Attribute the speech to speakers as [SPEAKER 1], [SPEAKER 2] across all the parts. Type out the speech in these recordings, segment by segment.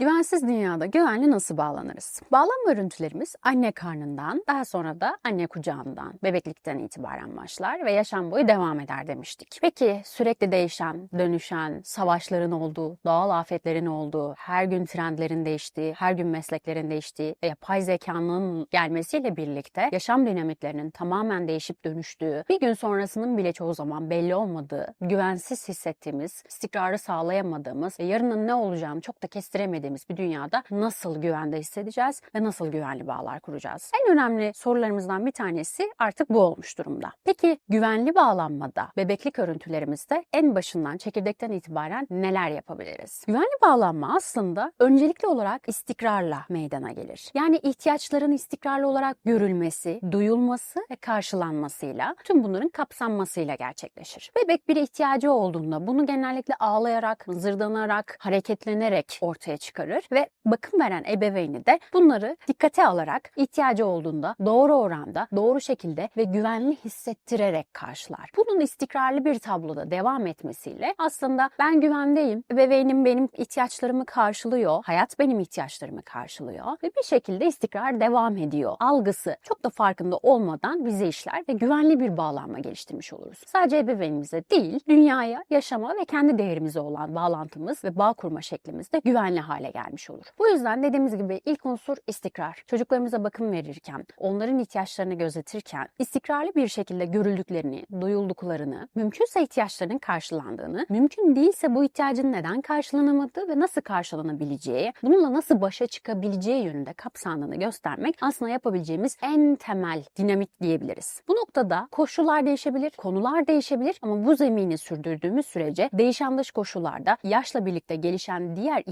[SPEAKER 1] Güvensiz dünyada güvenli nasıl bağlanırız? Bağlanma örüntülerimiz anne karnından, daha sonra da anne kucağından, bebeklikten itibaren başlar ve yaşam boyu devam eder demiştik. Peki sürekli değişen, dönüşen, savaşların olduğu, doğal afetlerin olduğu, her gün trendlerin değiştiği, her gün mesleklerin değiştiği ve yapay zekanın gelmesiyle birlikte yaşam dinamiklerinin tamamen değişip dönüştüğü, bir gün sonrasının bile çoğu zaman belli olmadığı, güvensiz hissettiğimiz, istikrarı sağlayamadığımız ve yarının ne olacağını çok da kestiremediğimiz bir dünyada nasıl güvende hissedeceğiz ve nasıl güvenli bağlar kuracağız? En önemli sorularımızdan bir tanesi artık bu olmuş durumda. Peki güvenli bağlanmada, bebeklik örüntülerimizde en başından çekirdekten itibaren neler yapabiliriz? Güvenli bağlanma aslında öncelikli olarak istikrarla meydana gelir. Yani ihtiyaçların istikrarlı olarak görülmesi, duyulması ve karşılanmasıyla tüm bunların kapsanmasıyla gerçekleşir. Bebek bir ihtiyacı olduğunda bunu genellikle ağlayarak, zırdanarak, hareketlenerek ortaya çıkarır ve bakım veren ebeveyni de bunları dikkate alarak ihtiyacı olduğunda doğru oranda, doğru şekilde ve güvenli hissettirerek karşılar. Bunun istikrarlı bir tabloda devam etmesiyle aslında ben güvendeyim, ebeveynim benim ihtiyaçlarımı karşılıyor, hayat benim ihtiyaçlarımı karşılıyor ve bir şekilde istikrar devam ediyor. Algısı çok da farkında olmadan bize işler ve güvenli bir bağlanma geliştirmiş oluruz. Sadece ebeveynimize değil, dünyaya, yaşama ve kendi değerimize olan bağlantımız ve bağ kurma şeklimiz de güvenli hale gelmiş olur. Bu yüzden dediğimiz gibi ilk unsur istikrar. Çocuklarımıza bakım verirken, onların ihtiyaçlarını gözetirken istikrarlı bir şekilde görüldüklerini, duyulduklarını, mümkünse ihtiyaçlarının karşılandığını, mümkün değilse bu ihtiyacın neden karşılanamadığı ve nasıl karşılanabileceği, bununla nasıl başa çıkabileceği yönünde kapsandığını göstermek aslında yapabileceğimiz en temel dinamik diyebiliriz. Bu noktada koşullar değişebilir, konular değişebilir ama bu zemini sürdürdüğümüz sürece değişen dış koşullarda yaşla birlikte gelişen diğer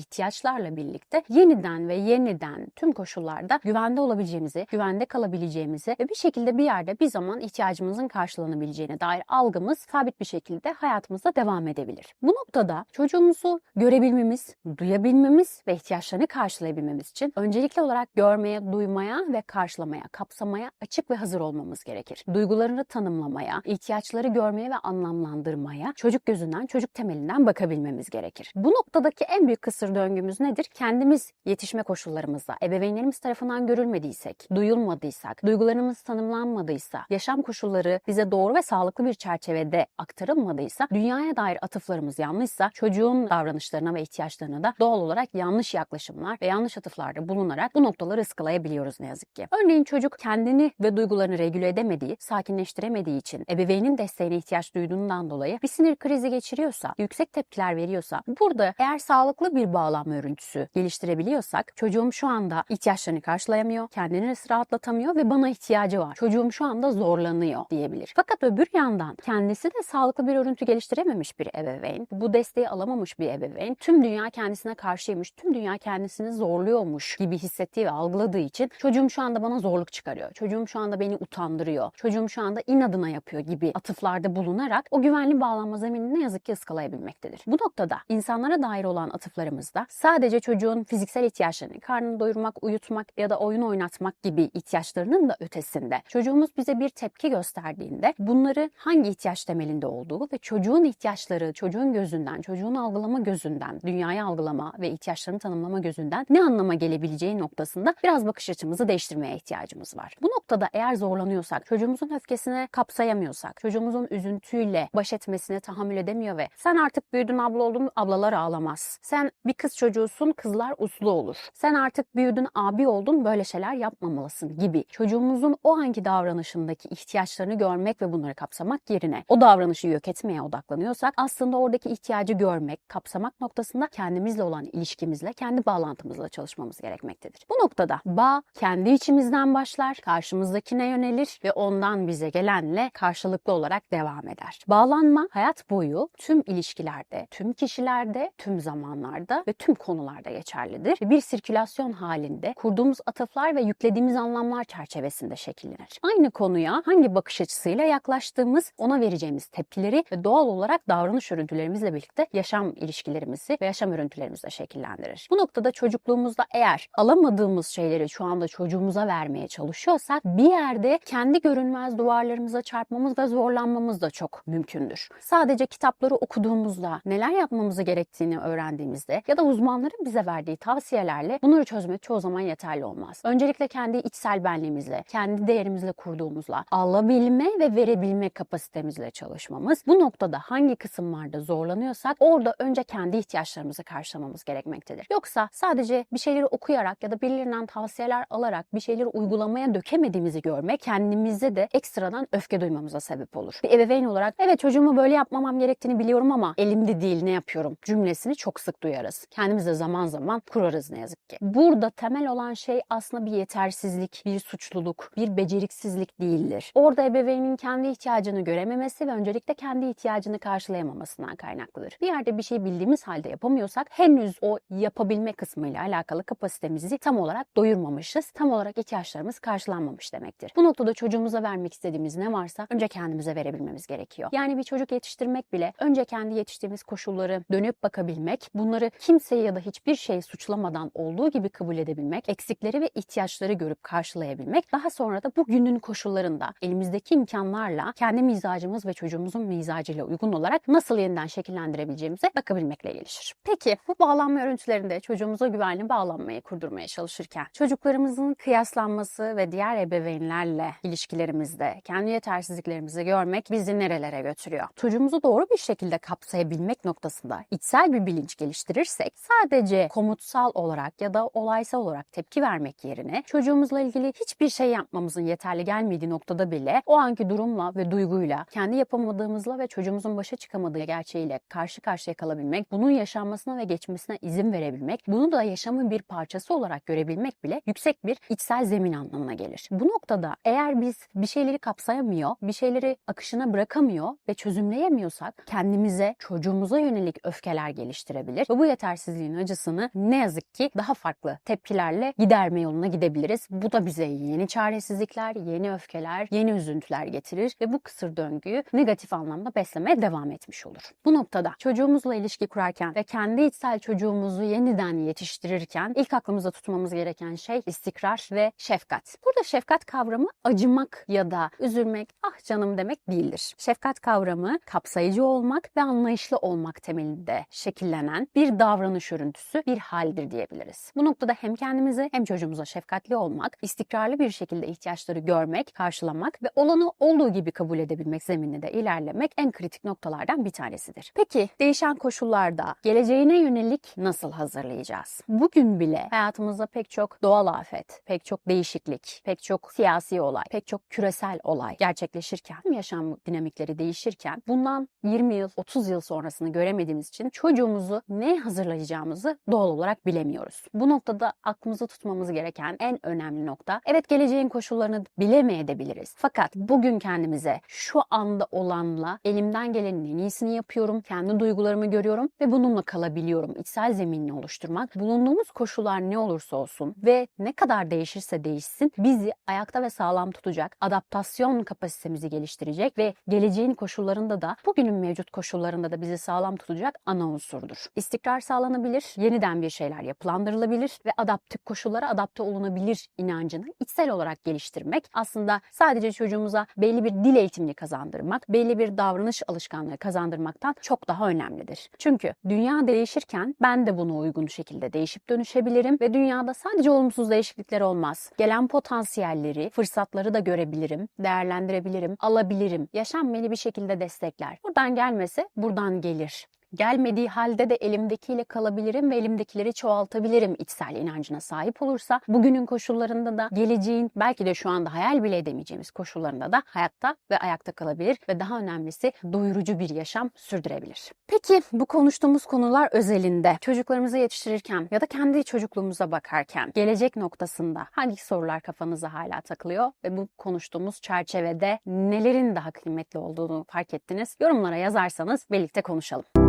[SPEAKER 1] ihtiyaçlarla birlikte yeniden ve yeniden tüm koşullarda güvende olabileceğimizi, güvende kalabileceğimizi ve bir şekilde bir yerde bir zaman ihtiyacımızın karşılanabileceğine dair algımız sabit bir şekilde hayatımızda devam edebilir. Bu noktada çocuğumuzu görebilmemiz, duyabilmemiz ve ihtiyaçlarını karşılayabilmemiz için öncelikli olarak görmeye, duymaya ve karşılamaya, kapsamaya açık ve hazır olmamız gerekir. Duygularını tanımlamaya, ihtiyaçları görmeye ve anlamlandırmaya çocuk gözünden, çocuk temelinden bakabilmemiz gerekir. Bu noktadaki en büyük kısır döngümüz nedir? Kendimiz yetişme koşullarımızda ebeveynlerimiz tarafından görülmediysek, duyulmadıysak, duygularımız tanımlanmadıysa, yaşam koşulları bize doğru ve sağlıklı bir çerçevede aktarılmadıysa, dünyaya dair atıflarımız yanlışsa, çocuğun davranışlarına ve ihtiyaçlarına da doğal olarak yanlış yaklaşımlar ve yanlış atıflarda bulunarak bu noktaları ıskalayabiliyoruz ne yazık ki. Örneğin çocuk kendini ve duygularını regüle edemediği, sakinleştiremediği için ebeveynin desteğine ihtiyaç duyduğundan dolayı bir sinir krizi geçiriyorsa, yüksek tepkiler veriyorsa, burada eğer sağlıklı bir bağlanma örüntüsü geliştirebiliyorsak, çocuğum şu anda ihtiyaçlarını karşılayamıyor, kendini rahatlatamıyor ve bana ihtiyacı var. Çocuğum şu anda zorlanıyor diyebilir. Fakat öbür yandan kendisi de sağlıklı bir örüntü geliştirememiş bir ebeveyn, bu desteği alamamış bir ebeveyn, tüm dünya kendisine karşıymış, tüm dünya kendisini zorluyormuş gibi hissettiği ve algıladığı için çocuğum şu anda bana zorluk çıkarıyor. Çocuğum şu anda beni utandırıyor. Çocuğum şu anda inadına yapıyor gibi atıflarda bulunarak o güvenli bağlanma zeminini ne yazık ki ıskalayabilmektedir. Bu noktada insanlara dair olan atıflarımızda sadece çocuğun fiziksel ihtiyaçlarını, karnını doyurmak, uyutmak ya da oyun oynatmak gibi ihtiyaçlarının da ötesinde çocuğumuz bize bir tepki gösterdiğinde bunları hangi ihtiyaç temelinde olduğu ve çocuğun ihtiyaçları, çocuğun gözünden, çocuğun algılama gözünden, dünyayı algılama ve ihtiyaçlarını tanımlama gözünden ne anlama gelebileceği noktasında biraz bakış açımızı değiştirmeye ihtiyacımız var. Bu noktada eğer zorlanıyorsak, çocuğumuzun öfkesini kapsayamıyorsak, çocuğumuzun üzüntüyle baş etmesine tahammül edemiyor ve sen artık büyüdün abla oldun, ablalar ağlamaz. Sen bir kız çocuğusun, kızlar uslu olur. Sen artık büyüdün abi oldun, böyle şeyler yapmamalısın gibi. Çocuğumuzun o anki davranışındaki ihtiyaçlarını görmek ve bunları kapsamak yerine o davranışı yok etmeye odaklanıyorsak aslında oradaki ihtiyacı görmek, kapsamak noktasında kendimizle olan ilişkimizle, kendi bağlantımızla çalışmamız gerekmektedir. Bu noktada bağ kendi içimizden başlar, karşımızdakine yönelir ve ondan bize gelenle karşılıklı olarak devam eder. Bağlanma hayat boyu tüm ilişkilerde, tüm kişilerde, tüm zamanlarda ve tüm konularda geçerlidir. Bir sirkülasyon halinde kurduğumuz atıflar ve yüklediğimiz anlamlar çerçevesinde şekillenir. Aynı konuya hangi bakış açısıyla yaklaştığımız, ona vereceğimiz tepkileri ve doğal olarak davranış örüntülerimizle birlikte yaşam ilişkilerimizi ve yaşam örüntülerimizi de şekillendirir. Bu noktada çocukluğumuzda eğer alamadığımız şeyleri şu anda çocuğumuza vermeye çalışıyorsak bir yerde kendi görünmez duvarlarımıza çarpmamız ve zorlanmamız da çok mümkündür. Sadece kitapları okuduğumuzda neler yapmamızı gerektiğini öğrendiğimizde ya da uzmanların bize verdiği tavsiyelerle bunları çözmek çoğu zaman yeterli olmaz. Öncelikle kendi içsel benliğimizle, kendi değerimizle kurduğumuzla, alabilme ve verebilme kapasitemizle çalışmamız. Bu noktada hangi kısımlarda zorlanıyorsak orada önce kendi ihtiyaçlarımızı karşılamamız gerekmektedir. Yoksa sadece bir şeyleri okuyarak ya da birilerinden tavsiyeler alarak bir şeyleri uygulamaya dökemediğimizi görmek kendimize de ekstradan öfke duymamıza sebep olur. Bir ebeveyn olarak evet çocuğumu böyle yapmamam gerektiğini biliyorum ama elimde değil ne yapıyorum cümlesini çok sık duyarız. Kendimize zaman zaman kurarız ne yazık ki. Burada temel olan şey aslında bir yetersizlik, bir suçluluk, bir beceriksizlik değildir. Orada ebeveynin kendi ihtiyacını görememesi ve öncelikle kendi ihtiyacını karşılayamamasından kaynaklıdır. Bir yerde bir şey bildiğimiz halde yapamıyorsak henüz o yapabilme kısmıyla alakalı kapasitemizi tam olarak doyurmamışız. Tam olarak ihtiyaçlarımız karşılanmamış demektir. Bu noktada çocuğumuza vermek istediğimiz ne varsa önce kendimize verebilmemiz gerekiyor. Yani bir çocuk yetiştirmek bile önce kendi yetiştiğimiz koşulları dönüp bakabilmek, bunları kimseyi ya da hiçbir şeyi suçlamadan olduğu gibi kabul edebilmek, eksikleri ve ihtiyaçları görüp karşılayabilmek, daha sonra da bugünün koşullarında elimizdeki imkanlarla kendi mizacımız ve çocuğumuzun mizacıyla uygun olarak nasıl yeniden şekillendirebileceğimize bakabilmekle gelişir. Peki bu bağlanma örüntülerinde çocuğumuza güvenli bağlanmayı kurdurmaya çalışırken çocuklarımızın kıyaslanması ve diğer ebeveynlerle ilişkilerimizde kendi yetersizliklerimizi görmek bizi nerelere götürüyor? Çocuğumuzu doğru bir şekilde kapsayabilmek noktasında içsel bir bilinç geliştirirsek sadece komutsal olarak ya da olaysal olarak tepki vermek yerine çocuğumuzla ilgili hiçbir şey yapmamızın yeterli gelmediği noktada bile o anki durumla ve duyguyla kendi yapamadığımızla ve çocuğumuzun başa çıkamadığı gerçeğiyle karşı karşıya kalabilmek, bunun yaşanmasına ve geçmesine izin verebilmek, bunu da yaşamın bir parçası olarak görebilmek bile yüksek bir içsel zemin anlamına gelir. Bu noktada eğer biz bir şeyleri kapsayamıyor, bir şeyleri akışına bırakamıyor ve çözümleyemiyorsak kendimize, çocuğumuza yönelik öfkeler geliştirebilir ve bu yetersizliğin acısını ne yazık ki daha farklı tepkilerle giderme yoluna gidebiliriz. Bu da bize yeni çaresizlikler, yeni öfkeler, yeni üzüntüler getirir ve bu kısır döngüyü negatif anlamda beslemeye devam etmiş olur. Bu noktada çocuğumuzla ilişki kurarken ve kendi içsel çocuğumuzu yeniden yetiştirirken ilk aklımızda tutmamız gereken şey istikrar ve şefkat. Burada şefkat kavramı acımak ya da üzülmek, ah canım demek değildir. Şefkat kavramı kapsayıcı olmak ve anlayışlı olmak temelinde şekillenen bir davranış örüntüsü, bir haldir diyebiliriz. Bu noktada hem kendimize hem çocuğumuza şefkatli olmak, istikrarlı bir şekilde ihtiyaçları görmek, karşılamak ve olanı olduğu gibi kabul edebilmek zemininde ilerlemek en kritik noktalardan bir tanesidir. Peki değişen koşullarda geleceğine yönelik nasıl hazırlayacağız? Bugün bile hayatımızda pek çok doğal afet, pek çok değişiklik, pek çok siyasi olay, pek çok küresel olay gerçekleşirken, yaşam dinamikleri değişirken bundan 20 yıl, 30 yıl sonrasını göremediğimiz için çocuğumuzu ne hazırlayacağımızı doğal olarak bilemiyoruz. Bu noktada aklımızda tutmamız gereken en önemli nokta evet geleceğin koşullarını bilemeyebiliriz. Fakat bugün kendimize şu anda olanla elimden gelenin en iyisini yapıyorum, kendi duygularımı görüyorum ve bununla kalabiliyorum. İçsel zeminini oluşturmak, bulunduğumuz koşullar ne olursa olsun ve ne kadar değişirse değişsin bizi ayakta ve sağlam tutacak, adaptasyon kapasitemizi geliştirecek ve geleceğin koşullarında da bugünün mevcut koşullarında da bizi sağlam tutacak ana unsurdur. İstikrar sağlanabilir, yeniden bir şeyler yapılandırılabilir ve adaptif koşullara adapte olunabilir inancını içsel olarak geliştirmek aslında sadece çocuğumuza belli bir dil eğitimini kazandırmak, belli bir davranış alışkanlığı kazandırmaktan çok daha önemlidir. Çünkü dünya değişirken ben de buna uygun şekilde değişip dönüşebilirim ve dünyada sadece olumsuz değişiklikler olmaz. Gelen potansiyelleri, fırsatları da görebilirim, değerlendirebilirim, alabilirim. Yaşam beni bir şekilde destekler. Buradan gelmese buradan gelir gelmediği halde de elimdekiyle kalabilirim ve elimdekileri çoğaltabilirim içsel inancına sahip olursa bugünün koşullarında da geleceğin belki de şu anda hayal bile edemeyeceğimiz koşullarında da hayatta ve ayakta kalabilir ve daha önemlisi doyurucu bir yaşam sürdürebilir. Peki bu konuştuğumuz konular özelinde çocuklarımızı yetiştirirken ya da kendi çocukluğumuza bakarken gelecek noktasında hangi sorular kafanıza hala takılıyor ve bu konuştuğumuz çerçevede nelerin daha kıymetli olduğunu fark ettiniz? Yorumlara yazarsanız birlikte konuşalım.